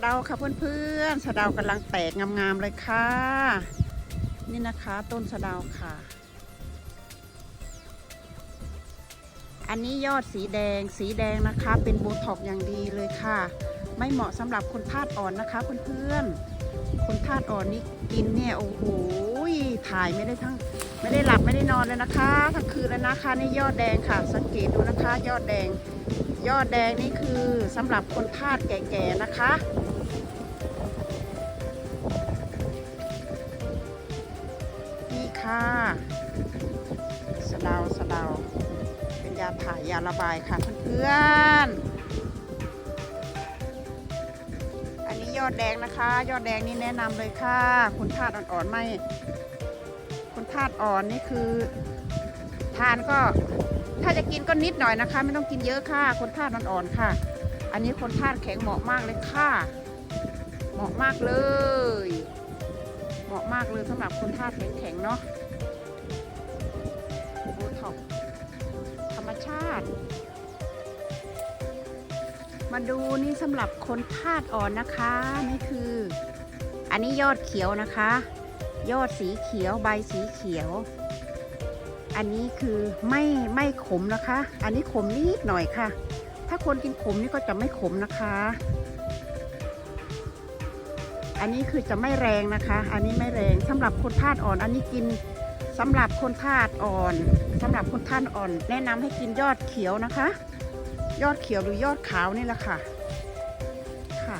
เดาค่ะเพื่อนๆสะเดากำลังแตกงามๆเลยค่ะ นี่นะคะต้นสะเดาค่ะ อันนี้ยอดสีแดงสีแดงนะคะ เป็นโบท็อกอย่างดีเลยค่ะ ไม่เหมาะสำหรับคนธาตุอ่อนนะคะเพื่อนๆคนธาตุอ่อนนี่กินเนี่ยโอ้โหถ่ายไม่ได้ทั้งไม่ได้หลับไม่ได้นอนเลยนะคะทั้งคืนเลยนะคะนี่ยอดแดงค่ะ สังเกตดูนะคะ ยอดแดงยอดแดงนี่คือสำหรับคนธาตุแก่ๆนะคะ ค่ะสะเดาสะเดาเป็นยาถ่ายยาระบายค่ะเพื่อนๆอันนี้ยอดแดงนะคะ ยอดแดงนี่แนะนำเลยค่ะ คุณธาตุอ่อนๆไม่ คุณธาตุอ่อนนี่คือ ทานก็ถ้าจะกินก็นิดหน่อยนะคะ ไม่ต้องกินเยอะค่ะ คนธาตุอ่อนๆค่ะ อันนี้คนธาตุแข็งเหมาะมากเลยค่ะ เหมาะมากเลย เหมาะมากเลยสำหรับคนธาตุแข็งๆเนาะโบท็อกธรรมชาติ มาดูนี่สำหรับคนธาตุอ่อนนะคะ นี่คือ อันนี้ยอดเขียวนะคะ ยอดสีเขียวใบสีเขียว อันนี้คือไม่ไม่ขมนะคะ อันนี้ขมนิดหน่อยค่ะ ถ้าคนกินขมนี่ก็จะไม่ขมนะคะ อันนี้คือจะไม่แรงนะคะ อันนี้ไม่แรงสำหรับคนธาตุอ่อน อันนี้กินสำหรับคนธาตุอ่อนสำหรับคนธาตุอ่อน แนะนำให้กินยอดเขียวนะคะ ยอดเขียวหรือยอดขาวนี่แหละค่ะ ค่ะ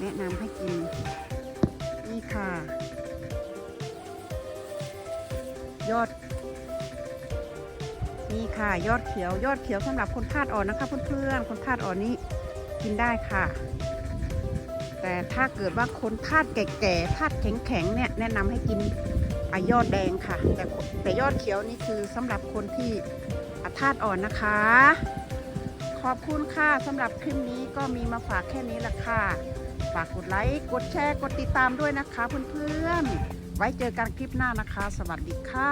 แนะนำให้กินนี่ค่ะ ยอดนี่ค่ะ ยอดเขียว ยอดเขียวสำหรับคนธาตุอ่อนนะคะเพื่อนๆคนธาตุอ่อนนี้กินได้ค่ะ แต่ถ้าเกิดว่าคนธาตุแก่ๆธาตุแข็งๆเนี่ยแนะนำให้กินอายอดแดงค่ะ แต่แต่ยอดเขียวนี่คือสำหรับคนที่ธาตุอ่อนนะคะ ขอบคุณค่ะสำหรับคลิปนี้ก็มีมาฝากแค่นี้ละค่ะ ฝากกดไลค์ กดแชร์ กดติดตามด้วยนะคะเพื่อนๆ ไว้เจอกันคลิปหน้านะคะ สวัสดีค่ะ